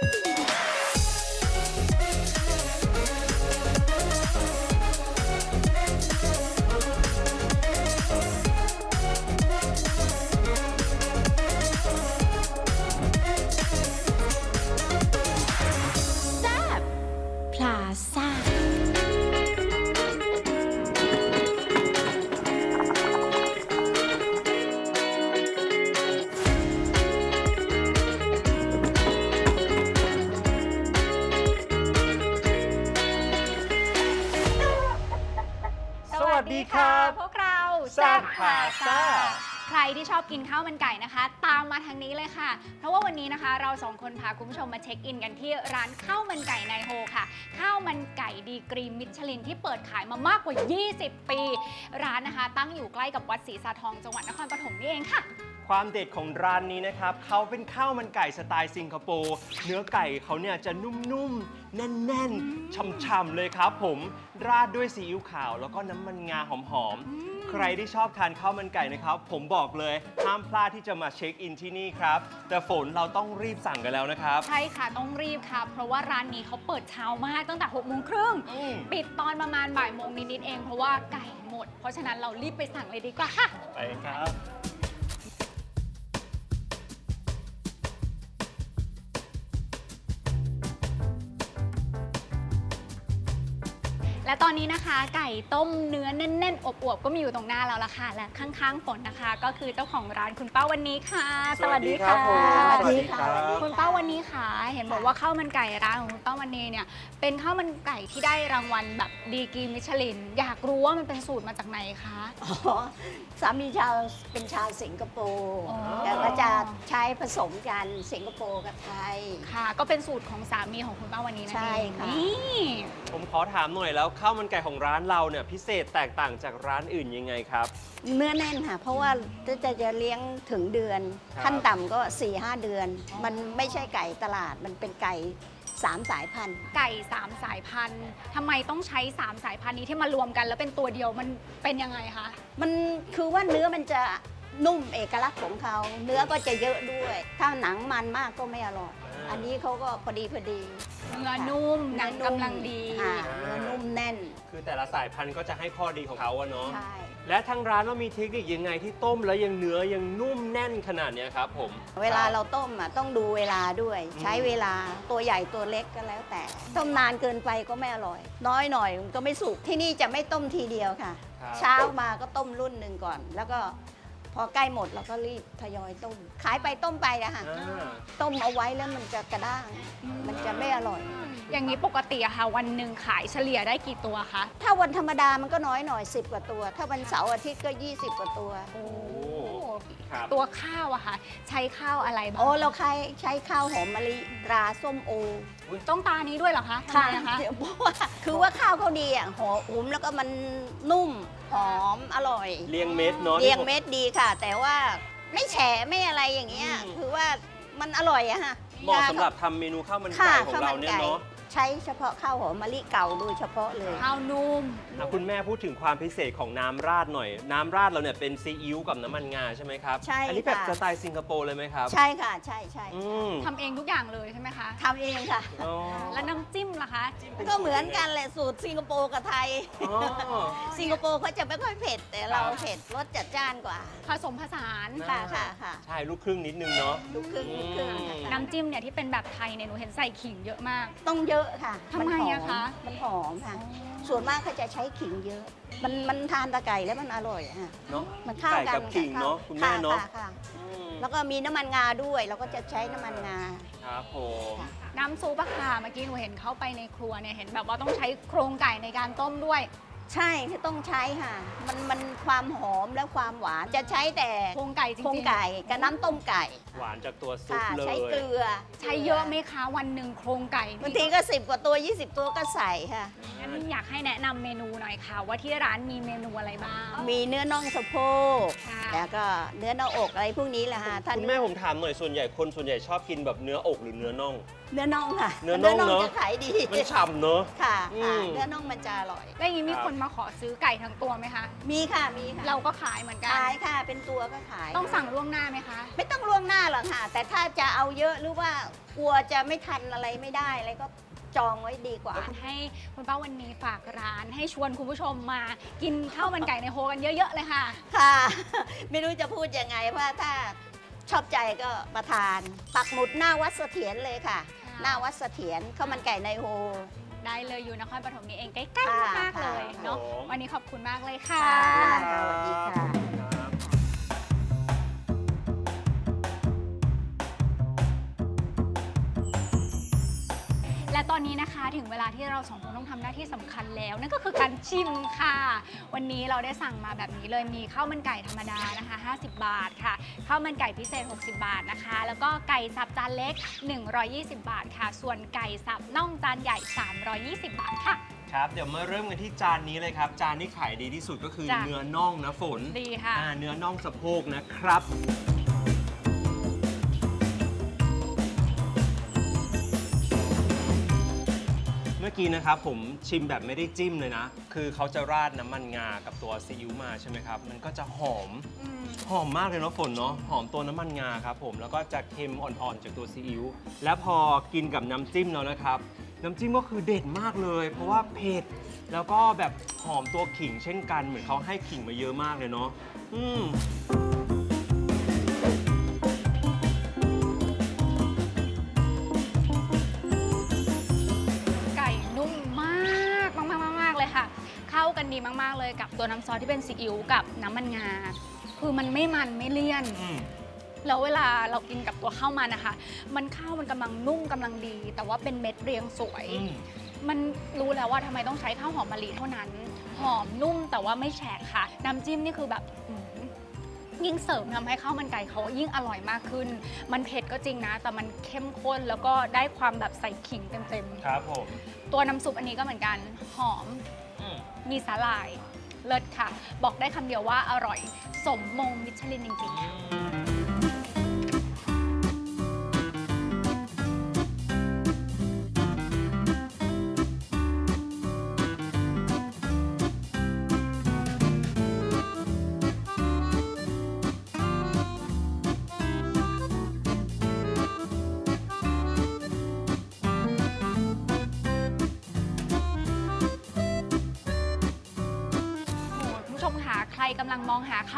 แครับพวกเราแซ่บพาซ่า ใครที่ชอบกินข้าวมันไก่นะคะ ตามมาทางนี้เลยค่ะ เพราะว่าวันนี้นะคะ เราสองคนพาคุณผู้ชมมาเช็คอินกันที่ร้านข้าวมันไก่นายโฮค่ะ ข้าวมันไก่ดีกรีมิชลินที่เปิดขายมามากกว่า 20 ปี ร้านนะคะ ตั้งอยู่ใกล้กับวัดศรีสาทองจังหวัดนครปฐมนี่เองค่ะ ความเด็ดของร้านนี้นะครับเขาเป็นข้าวมันไก่สไตล์สิงคโปร์เนื้อไก่เขาเนี่ยจะนุ่มๆ แน่นๆช่ำๆเลยครับผมราดด้วยซีอิ๊วขาวแล้วก็น้ำมันงาหอมๆ ใครที่ชอบทานข้าวมันไก่นะครับ ผมบอกเลยห้ามพลาดที่จะมาเช็คอินที่นี่ครับ แต่ฝนเราต้องรีบสั่งกันแล้วนะครับ ใช่ค่ะ ต้องรีบค่ะ เพราะว่าร้านนี้เขาเปิดเช้ามากตั้งแต่6กโมงครึ่งอืม ปิดตอนประมาณบ่ายโมงนิดๆเอง เพราะว่าไก่หมด เพราะฉะนั้นเรารีบไปสั่งเลยดีกว่าค่ะ ไปครับ และตอนนี้นะคะ ไก่ต้มเนื้อแน่นๆอบๆก็มีอยู่ตรงหน้าเราละค่ะ และข้างๆฝนนะคะ ก็คือเจ้าของร้านคุณป้าวันนี้ค่ะ สวัสดีครับผมสวัสดีสวัสดีครับ คุณป้าวันนี้ค่ะ เห็นบอกว่าข้าวมันไก่ร้านของคุณป้าวันนี้เนี่ยเป็นข้าวมันไก่ที่ได้รางวัลแบบดีกรีมิชลิน อยากรู้ว่ามันเป็นสูตรมาจากไหนคะ อ๋อสามีชาวเป็นชาวสิงคโปร์อ๋อ แต่ก็จะใช้ผสมกันสิงคโปร์กับไทย ค่ะ ก็เป็นสูตรของสามีของคุณป้าวันนี้นั่นใช่เองค่ะ นี่ผมขอถามหน่อยแล้วข้าวมันไก่ของร้านเราเนี่ยพิเศษแตกต่างจากร้านอื่นยังไงครับ เนื้อแน่นค่ะ เพราะว่าจะจะจะเลี้ยงถึงเดือน ครับ ขั้นต่ำก็4-5หเดือน มันไม่ใช่ไก่ตลาดมันเป็นไก่สามสายพันธุ์ไก่สามสายพันธุ์ทำไมต้องใช้สามสายพันธุ์นี้ที่มารวมกันแล้วเป็นตัวเดียวมันเป็นยังไงคะ มันคือว่าเนื้อมันจะนุ่มเอกลักษณ์ของเขา เนื้อก็จะเยอะด้วย ถ้าหนังมันมากก็ไม่อร่อย อ่า อันนี้เขาก็พอดีพอดีเนื้อนุ่มหนังกำลังดี อ่าเนื้อนุ่ มแน่น คือแต่ละสายพันธุ์ก็จะให้ข้อดีของเขาอะเนาะ ใช่ และทางร้านเรามีเทคนิคยังไงที่ต้มแล้วยังเนื้อยังนุ่มแน่นขนาดเนี้ยครับผมเวลาเราต้มอะต้องดูเวลาด้วยอืมใช้เวลาตัวใหญ่ตัวเล็กก็แล้วแต่ ต้มนานเกินไปก็ไม่อร่อย น้อยหน่อยมันก็ไม่สุกที่นี่จะไม่ต้มทีเดียวค่ะ ครับ เช้ามาก็ต้มรุ่นหนึ่งก่อน แล้วก็ พอใกล้หมดเราก็รีบทยอยต้ม ขายไปต้มไปอะค่ะอ่า ต้มเอาไว้แล้วมันจะกระด้าง มันจะไม่อร่อย อย่างนี้ปกติอะค่ะ วันหนึ่งขายเฉลี่ยได้กี่ตัวคะ ถ้าวันธรรมดามันก็น้อยหน่อย 10 กว่าตัว ถ้าวันเสาร์อาทิตย์ก็ 20 กว่าตัว โอ้ครับ ตัวข้าวอะค่ะ ใช้ข้าวอะไรบ้างโอ้เราใช้ใช้ข้าวหอมมะลิตราส้มโอต้องตานี้ด้วยเหรอคะทำไมนะคะ เดี๋ยวเพราะว่าคือว่าข้าวเขาดีอะหอมแล้วก็มันนุ่ม หอมอร่อยเรียงเม็ดเนาะ เรียงเม็ดดีค่ะ แต่ว่าไม่แฉะไม่อะไรอย่างเงี้ยอืม คือว่ามันอร่อยอะฮะเหมาะสำหรับทำเมนูข้าวมันค่ะไก่ของข้าวเรามันเนี่ยไก่เนาะ ใช้เฉพาะข้าวหอมมะลิเก่าโดยเฉพาะเลย ข้าวนุ่ม อะคุณแม่พูดถึงความพิเศษของน้ำราดหน่อย น้ำราดเราเนี่ยเป็นซีอิ๊วกับน้ำมันงาใช่ไหมครับใช่อันี้แบบค่ะ สไตล์สิงคโปร์เลยไหมครับใช่ค่ะ ใช่ใช่อืมทำเองทุกอย่างเลยใช่ไหมคะ ทำเองค่ะ อ๋อแล้วน้ำจิ้มล่ะคะ ก็เหมือนกันแหละสูตรสิงคโปร์กับไทย อ๋อ สิงคโปร์เขาจะไม่ค่อยเผ็ด แต่เราเผ็ดรสจัดจ้านกว่า ผสมผสานค่ะค่ะค่ะใช่ลูกครึ่งนิดนึงเนาะ ลูกครึ่งลูกครึ่งอืมน้ำจิ้มเนี่ยที่เป็นแบบไทยเนี่ยหนูเห็นใส่ขิงเยอะมาก ต้องเยอะค่ะทำไมนหอะคะ มันหอมค่ะ ส่วนมากเขาจะใช้ขิงเยอะ มันมันทานตะไก่แล้วมันอร่อยอะค่ะ เนาะมันเข้าไก่กันกับขิงเนาะคุณแม่เนาะค่ะค่ะอืมแล้วก็มีน้ำมันงาด้วย เราก็จะใช้น้ำมันงา ครับผมน้ำซุปอะค่ะเมื่อกี้หนูเห็นเข้าไปในครัวเนี่ยเห็นแบบว่าต้องใช้โครงไก่ในการต้มด้วย ใช่ที่ต้องใช้ค่ะ มันมันความหอมและความหวานจะใช้แต่โครงไก่จริงๆ โครงไก่กับน้ำต้มไก่หวานจากตัวซุปค่ะเลยใช้เกลือใช้เยอะไหมคะวันหนึ่งโครงไก่บางทีก็10กว่าตัว 20 ตัวก็ใส่ค่ะ งั้นอยากให้แนะนำเมนูหน่อยค่ะ ว่าที่ร้านมีเมนูอะไรบ้าง มีเนื้อน่องสะโพกค่ะ แล้วก็เนื้อหน้าอกอะไรพวกนี้แหละค่ะถ้าคุณแม่ผมถามหน่อยส่วนใหญ่คนส่วนใหญ่ชอบกินแบบเนื้ออกหรือเนื้อน่องเนื้อน่องค่ะเนื้อน่องเนอะ จะขายดีมันฉ่ำเนอะ ค่ะอืค่ะม เนื้อน่องมันจะอร่อย แล้วอย่างนี้มีครับ คนมาขอซื้อไก่ทั้งตัวไหมคะ มีค่ะมีค่ะเราก็ขายเหมือนกัน ขายค่ะ เป็นตัวก็ขายต้องสั่งล่วงหน้าไหมคะ ไม่ต้องล่วงหน้าหรอกค่ะ แต่ถ้าจะเอาเยอะหรือว่ากลัวจะไม่ทันอะไรไม่ได้อะไรก็จองไว้ดีกว่า ให้คุณป้าวันนี้ฝากร้านให้ชวนคุณผู้ชมมากินข้าวมันไก่ในโฮกันเยอะๆเลยค่ะ ค่ะ ไม่รู้จะพูดยังไงเพราะว่าถ้า ชอบใจก็มาทาน ปักหมุดหน้าวัดเสถียรเลยค่ะค่ะ หน้าวัดเสถียรข้าวมันไก่ในโฮ ได้เลยอยู่นครปฐมนี่เองใกล้ๆค่ะมากๆเลยค่ะเนาะผมวันนี้ขอบคุณมากเลยค่ะ ค่ะสวัสดีค่ะ และตอนนี้นะคะถึงเวลาที่เราสองคนต้องทำหน้าที่สำคัญแล้ว นั่นก็คือการชิมค่ะ วันนี้เราได้สั่งมาแบบนี้เลยมีข้าวมันไก่ธรรมดานะคะ 50 บาทค่ะข้าวมันไก่พิเศษ 60 บาทนะคะ แล้วก็ไก่สับจานเล็ก 120 บาทค่ะ ส่วนไก่สับน่องจานใหญ่ 320 บาทค่ะ ครับเดี๋ยวมาเริ่มกันที่จานนี้เลยครับ จานที่ขายดีที่สุดก็คือจ้ะ เนื้อน่องนะฝนดีค่ะ อ่าเนื้อน่องสะโพกนะครับ กี้นะครับผมชิมแบบไม่ได้จิ้มเลยนะ คือเขาจะราดน้ำมันงากับตัวซีอิ๊วมาใช่ไหมครับ มันก็จะหอม อืม หอมมากเลยเนาะฝนเนาะ หอมตัวน้ำมันงาครับผม แล้วก็จะเค็มอ่อนๆจากตัวซีอิ๊ว แล้วพอกินกับน้ำจิ้มแล้วนะครับ น้ำจิ้มก็คือเด็ดมากเลย เพราะว่าเผ็ด แล้วก็แบบหอมตัวขิงเช่นกัน เหมือนเขาให้ขิงมาเยอะมากเลยเนาะ อืม ดีมาก ๆ เลยกับตัวน้ำซอสที่เป็นซีอิ๊วกับน้ำมันงา คือมันไม่มันไม่เลี่ยน อืม แล้วเวลาเรากินกับตัวข้าวมันนะคะ มันข้าวมันกำลังนุ่มกำลังดี แต่ว่าเป็นเม็ดเรียงสวย อืม มันรู้แล้วว่าทำไมต้องใช้ข้าวหอมมะลิเท่านั้น หอมนุ่มแต่ว่าไม่แฉะค่ะ น้ำจิ้มนี่คือแบบอืมยิ่งเสริมทำให้ข้าวมันไก่เขายิ่งอร่อยมากขึ้น มันเผ็ดก็จริงนะ แต่มันเข้มข้นแล้วก็ได้ความแบบใส่ขิงเต็มครับผม ๆ ตัวน้ำซุปอันนี้ก็เหมือนกัน หอมอื มีสาหร่าย เลิศค่ะ บอกได้คำเดียวว่าอร่อย สมมงมิชลินจริงๆค่ะ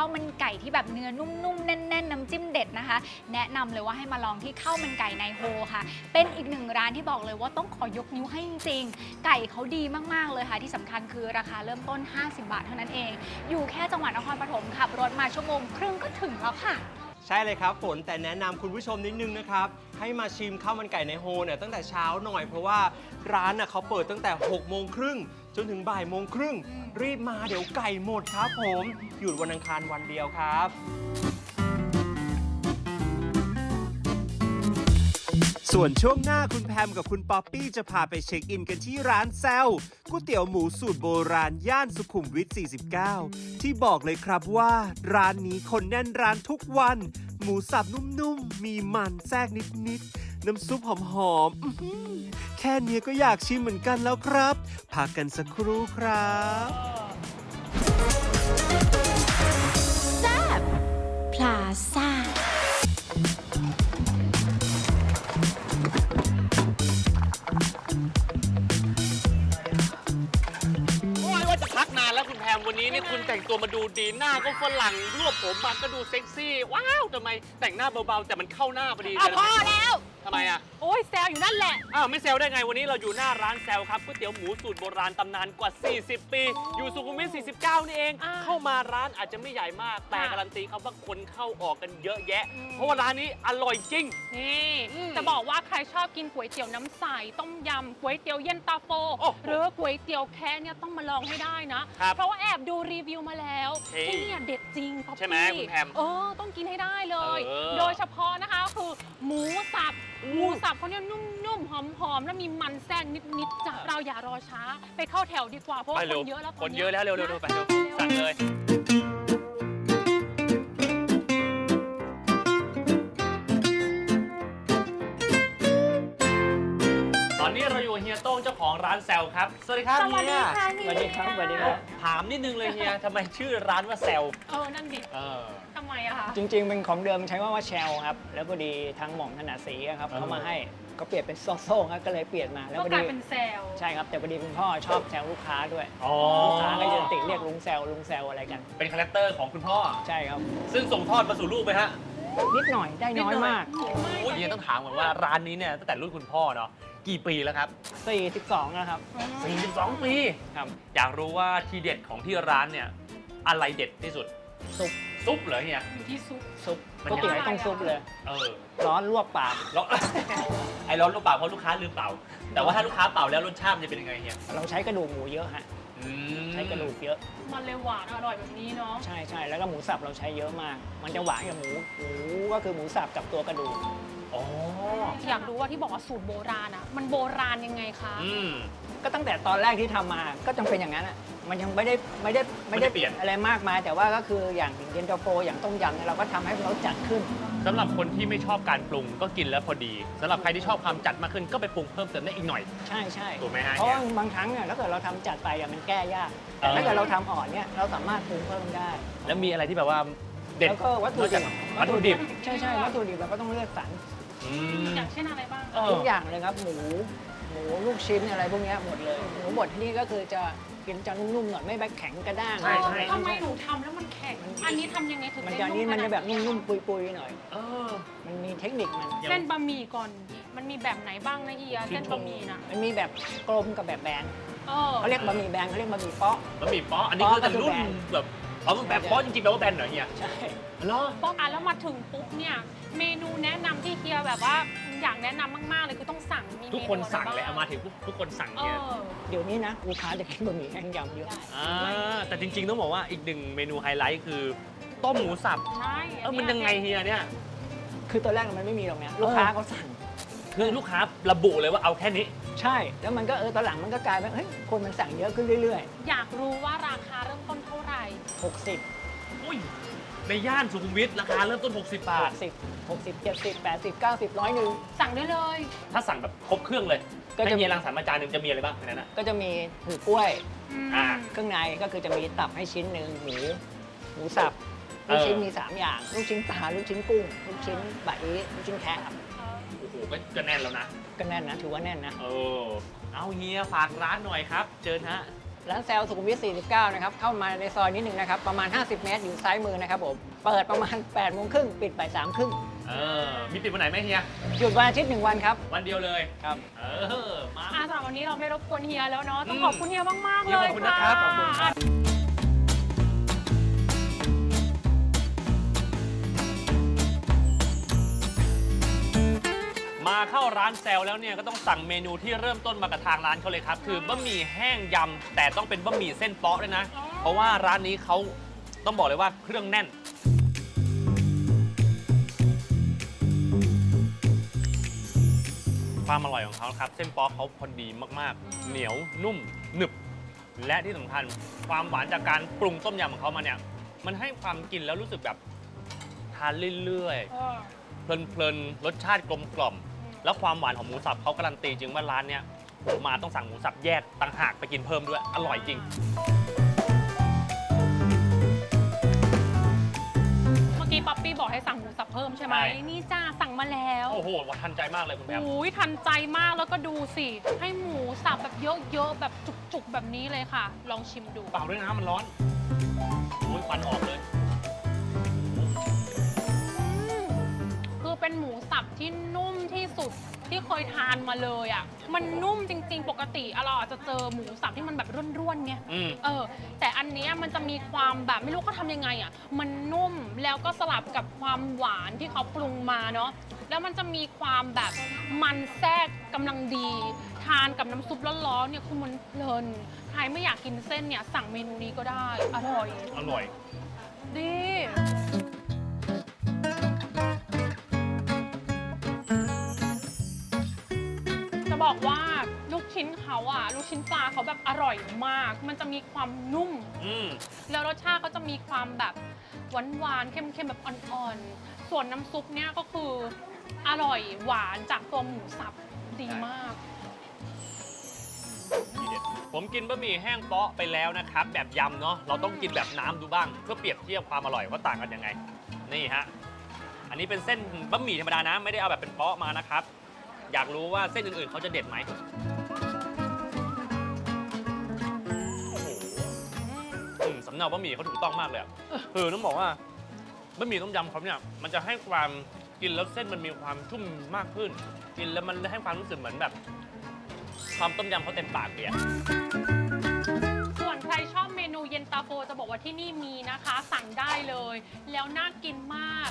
ข้าวมันไก่ที่แบบเนื้อนุ่มๆ แน่น ๆ น้ำจิ้มเด็ดนะคะ แนะนำเลยว่าให้มาลองที่ข้าวมันไก่ในโฮค่ะ เป็นอีกหนึ่งร้านที่บอกเลยว่าต้องขอยกนิ้วให้จริงๆ ไก่เขาดีมากๆเลยค่ะ ที่สำคัญคือราคาเริ่มต้น 50 บาทเท่านั้นเอง อยู่แค่จังหวัดนครปฐมขับรถมาชั่วโมงครึ่งก็ถึงแล้วค่ะ ใช่เลยครับฝนแต่แนะนำคุณผู้ชมนิดนึงนะครับ ให้มาชิมข้าวมันไก่ในโฮเนี่ยตั้งแต่เช้าหน่อยเพราะว่าร้านน่ะเขาเปิดตั้งแต่6โมงครึ่ง จนถึงบ่ายโมงครึ่ง รีบมาเดี๋ยวไก่หมดครับผม หยุดวันอังคารวันเดียวครับ ส่วนช่วงหน้าคุณแพมกับคุณป๊อปปี้จะพาไปเช็คอินกันที่ร้านแซวก๋วยเตี๋ยวหมูสูตรโบราณย่านสุขุมวิท 49 ที่บอกเลยครับว่า ร้านนี้คนแน่นร้านทุกวัน หมูสับนุ่มๆ มีมันแทรกนิดๆ น้ำซุปหอมๆอื้อหือแค่เนี้ยก็อยากชิมเหมือนกันแล้วครับ พักกันสักครู่ครับพลาซ่าโอ้ยว่าจะทักนานแล้วคุณแพมวันนี้นี่คุณแต่งตัวมาดูดีหน้าก็ฝรั่งรวบผมมาก็ดูเซ็กซี่ ว้าวทำไมแต่งหน้าเบาๆ แต่มันเข้าหน้าพอดีเอาพอแล้ว ทำไมอะ โอ้ยแซวอยู่นั่นแหละ อ้าวไม่เซลได้ไงวันนี้เราอยู่หน้าร้านแซลครับก๋วยเตี๋ยวหมูสูตรโบราณตำนานกว่า 40 ปี อยู่สุขุมวิท 49 นี่เอง อ่าเข้ามาร้านอาจจะไม่ใหญ่มาก แต่ค่ะการันตีครับว่าคนเข้าออกกันเยอะแยะเพราะว่าร้านนี้อร่อยจริง นี่อืมจะบอกว่าใครชอบกินก๋วยเตี๋ยวน้ำใสต้มยำก๋วยเตี๋ยวเย็นตาโฟ โอ้โหหรือก๋วยเตี๋ยวแค่เนี่ยต้องมาลองให้ได้นะ ครับเพราะว่าแอบดูรีวิวมาแล้วเฮ้ยที่เนี่ยเด็ดจริงป๊อปปี้ใช่ไหมคุณแพมเออต้องกินให้ได้เลย เออ โดยเฉพาะนะคะคือหมูสับอืมหมูสับเขาเนี่ยนุ่มๆ หอมๆ แล้วมีมันแทรกนิดๆจ้ะเราอย่ารอช้า ไปเข้าแถวดีกว่าเพราะว่าไปคเร็วนเยอะแล้วตคอนนนี้เยอะแล้วเร็วๆๆไปเร็วสั่งเลยค อนนี้เราอยู่กับเฮียโต้งเจ้าของร้านแซลครับ สวัสดีครับสวัสดีเฮียค่ะสวัสดีครับสวัสดีครับ ถามนิดนึงเลยเฮียทำไมชื่อร้านว่าแซลเออ นั่นดิเออ ทำไมอะคะ จริงๆเป็นของเดิมใช้ว่าว่าแชลครับ แล้วพอดีทางหม่อมถนัดสีอะครับเออ เขามาให้ก็เปลี่ยนเป็นโซ่โซ่ครับก็เลยเปลี่ยนมาแล้วก็พอกลาดียเป็นแซลใช่ครับแต่พอดีคุณพ่อชอบแซวลูกค้าด้วยอ๋อลูกค้าก็จะติเรียกลุงแซวลุงแซวอะไรกัน เป็นคาแรคเตอร์ของคุณพ่อ ใช่ครับ ซึ่งส่งทอดมาสู่ลูกไหมฮะนิดหน่อยได้น้อยมาก โอ้ยเฮียต้องถามก่อนว่าร้านนี้เนี่ยตั้งแต่รุ่นคุณพ่อเนาะ กี่ปีแล้วครับ42นะครับ 42 ปีครับ อยากรู้ว่าทีเด็ดของที่ร้านเนี่ย อะไรเด็ดที่สุดซุป ซุปเหรอเฮีย อยู่ที่ซุป ซุปมันก๋วยเตี๋ยวยังไง ต้องซุปเลย เออร้อนลวกปาก แล้ว ไอ้ร้อนลูกเปล่าเพราะลูกค้าลืมเป่า แต่ว่าถ้าลูกค้าเป่าแล้วรสชาติมันจะเป็นยังไงเฮียเราใช้กระดูกหมูเยอะฮะ อืมใช้กระดูกเยอะ มันเลยหวานอร่อยแบบนี้เนาะ ใช่ใช่แล้วก็หมูสับเราใช้เยอะมาก มันจะหวานกับหมู หมูก็คือหมูสับกับตัวกระดูกอ๋อ อยากรู้ว่าที่บอกว่าสูตรโบราณอะมันโบราณยังไงคะ อืม ก็ตั้งแต่ตอนแรกที่ทำมาก็จังเป็นอย่างนั้นอะมันยังไม่ได้ไม่ได้ไม่ได้เปลี่ยน อะไรมากมาย แต่ว่าก็คืออย่างเย็นตาโฟอย่างต้มยำเนี่ยเราก็ทำให้รสจัดขึ้น สำหรับคนที่ไม่ชอบการปรุงก็กินแล้วพอดีสำหรับใครที่ชอบความจัดมากขึ้นก็ไปปรุงเพิ่มเติมได้อีกหน่อย ใช่ใช่ถูกไหมฮะเพราะว่าบางครั้งเนี่ยถ้าเกิดเราทำจัดไปอะมันแก้ยากแต่เออถ้าเกิดเราทำอ่อนเนี่ยเราสามารถปรุงเพิ่มได้ แล้วมีอะไรที่แบบว่าเด็ดแล้วก็วัตถุนอกดิจากบวัตถุดิบ ใช่ใช่วัตถุดิบเราก็ต้องเลือกสรร อืม อย่าง ทุกอย่างเลยครับ หมูหมูลูกชิ้นอะไรพวกเนี้ยหมดเลยหมูบดที่นี่ก็คือจะกินจะนุ่มๆหน่อยไม่แบบแข็งกระด้างใช่ใช่ ทำไมหนูทำแล้วมันแข็ง อันนี้ทำยังไงถึงมันได้จะนี่มันจะแบบขนาดนุ่มๆปุยๆหน่อย เออ มันมีเทคนิคมัน เส้นบะหมี่ก่อน มันมีแบบไหนบ้างนะเฮียเส้นบะหมี่น่ะมันมีแบบกลมกับแบบแบนเออเขาเรียกบะหมี่แบนเขาเรียกบะหมี่เปาะ บะหมี่ป๊ออันนี้ก็จะรุ่นแบบ เอาแบบป๊อจริงๆแปลว่าแบนเหรอเฮียใช่เหรอ บอกอะแล้วมาถึงปุ๊บเนี่ย เมนูแนะนำที่เฮียแบบว่าอยากแนะนำมากๆเลยคือต้องสั่งมีทุกคนมอะไสั่งเลยบ้เอามาถึงปุ๊บทุกคนสั่งเอเนี่ยอ เดี๋ยวนี้นะลูกค้าจะกินบะหมี่แห้งยำเยอะ อ่าแต่จริงๆ ต้องบอกว่าอีกหนึ่งเมนูไฮไลท์คือต้มหมูสับ ใช่เออมันยังไงเฮียเนี่ย คือตอนแรกมันไม่มีหรอกนะลูกค้าเขาสั่ง คือลูกค้าระบุเลยว่าเอาแค่นี้ ใช่ แล้วมันก็เออตอนหลังมันก็กลายเป็นเฮ้ยคนมันสั่งเยอะขึ้นเรื่อย อยากรู้ว่าราคาเริ่มต้นเท่าไหร่ๆ 60 อุ้ยในย่านสุขุมวิทราคาเริ่มต้น 60 บาท 60 60 70 80 90ร้อยหนึ่ง สั่งได้เลย ถ้าสั่งแบบครบเครื่องเลยก็ก็จะ จะมีรังสรรค์มาจานหนึ่งจะมีอะไรบ้างในนั้นนะก็จะมีหมูกล้วย อ่า เครื่องในก็คือจะมีตับให้ชิ้นหนึ่งหมูหมูสับลูกชิ้นเออมี 3 อย่าง ลูกชิ้นปลาลูกชิ้นกุ้ง ลูกชิ้นบะอีลูกชิ้นแคะครับโอ้โหก็ก็แน่นแล้วนะ ก็แน่นนะ ถือว่าแน่นนะ เออ เอาเฮียฝากร้านหน่อยครับ เจอฮะ ร้านแซลสุขุมวิท 49 นะครับ เข้ามาในซอยนิดหนึ่งนะครับ ประมาณ 50 เมตร อยู่ซ้ายมือนะครับผม เปิดประมาณ8โมงครึ่งปิดบ่าย3ครึ่งเออ มีปิดวันไหนไหมเฮีย หยุดวันอาทิตย์หนึ่งวันครับ วันเดียวเลย ครับ เออ มาอาสำหรับวันนี้เราไม่รบกวนเฮียแล้วเนาะ ต้องอืมขอบคุณเฮียมาก ๆเฮีเลยยขอบคุณนะครับขอบคุณครับ มาเข้าร้านแซลแล้วเนี่ยก็ต้องสั่งเมนูที่เริ่มต้นมากับทางร้านเขาเลยครับ คือบะหมี่แห้งยำแต่ต้องเป็นบะหมี่เส้นเปาะด้วยนะ เพราะว่าร้านนี้เขาต้องบอกเลยว่าเครื่องแน่น ความอร่อยของเขาครับ เส้นเป๊อกเขาพอดีมากๆ เหนียวนุ่มหนึบ และที่สำคัญความหวานจากการปรุงต้มยำของเขามาเนี่ย มันให้ความกินแล้วรู้สึกแบบทานเรื่อยๆเพลินๆ รสชาติกลมกล่อม แล้วความหวานของหมูสับเขาการันตีจริงว่าร้านเนี้ยผมมาต้องสั่งหมูสับแยกต่างหากไปกินเพิ่มด้วย อร่อยจริง เมื่อกี้ป๊อปปี้บอกให้สั่งหมูสับเพิ่มใช่ไหม ใช่ นี่จ้าสั่งมาแล้วโอ้โหทันใจมากเลยคุณแพมโอ้ยทันใจมากแล้วก็ดูสิ ให้หมูสับแบบเยอะๆแบบจุกๆแบบนี้เลยค่ะ ลองชิมดู เปล่าด้วยนะมันร้อนโอ้ยควันออกเลยคือ เป็นหมูสับที่นุ่มที่สุดที่เคยทานมาเลยอะ มันนุ่มจริง ๆ ปกติอะเราอาจจะเจอหมูสับที่มันแบบร่วนๆไงอืม เออ แต่อันเนี้ยมันจะมีความแบบไม่รู้เขาทำยังไงอะ มันนุ่มแล้วก็สลับกับความหวานที่เขาปรุงมาเนาะ แล้วมันจะมีความแบบมันแทรกกำลังดี ทานกับน้ำซุปร้อนๆเนี่ยคือมันเพลิน ใครไม่อยากกินเส้นเนี่ยสั่งเมนูนี้ก็ได้ อร่อย อร่อย ดี ชิ้นเขาอะลูกชิ้นปลาเขาแบบอร่อยมาก มันจะมีความนุ่ม อืม แล้วรสชาติก็จะมีความแบบหวานหวานๆเค็มๆแบบอ่อนๆ ส่วนน้ำซุปเนี่ยก็คืออร่อยหวานจากตัวหมูสับดีมากผมกินบะหมี่แห้งเปาะไปแล้วนะครับ แบบยำเนาะเราต้องกินแบบน้ำดูบ้าง เพื่อเปรียบเทียบความอร่อยว่าต่างกันยังไง นี่ฮะ อันนี้เป็นเส้นบะหมี่ธรรมดานะ ไม่ได้เอาแบบเป็นเปาะมานะครับ อยากรู้ว่าเส้นอื่นๆเขาจะเด็ดไหม เนาบะหมี่เขาถูกต้องมากเลยอะคือต้องบอกว่าบะหมี่ต้มยำเขาเนี่ยมันจะให้ความกินแล้วเส้นมันมีความชุ่มมากขึ้น กินแล้วมันให้ความรู้สึกเหมือนแบบ ความต้มยำเขาเต็มปากเลยอะ ส่วนใครชอบเมนูเย็นตาโฟจะบอกว่าที่นี่มีนะคะ สั่งได้เลย แล้วน่ากินมาก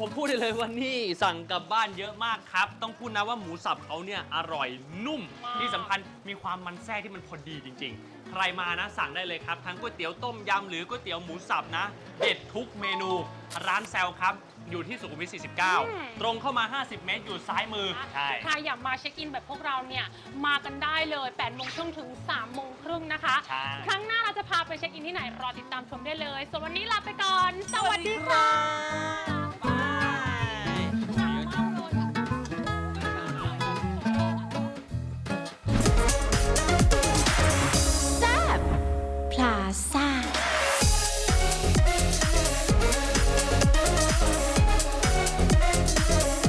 ผมพูดได้เลยว่านี่สั่งกลับบ้านเยอะมากครับ ต้องพูดนะว่าหมูสับเขาเนี่ยอร่อยนุ่มมากที่สำคัญมีความมันแทรกที่มันพอดีจริง ๆ ใครมานะสั่งได้เลยครับ ทั้งก๋วยเตี๋ยวต้มยำหรือก๋วยเตี๋ยวหมูสับนะ เด็ดทุกเมนูร้านแซลครับ อยู่ที่สุขุมวิท 49 ตรงเข้ามา 50 เมตรอยู่ซ้ายมือ ใช่ ใครอยากมาเช็คอินแบบพวกเราเนี่ย มากันได้เลย8โมงครึ่งถึง3โมงครึ่งนะคะ ใช่ ครั้งหน้าเราจะพาไปเช็คอินที่ไหน รอติดตามชมได้เลย ส่วนวันนี้ลาไปก่อน สวัสดี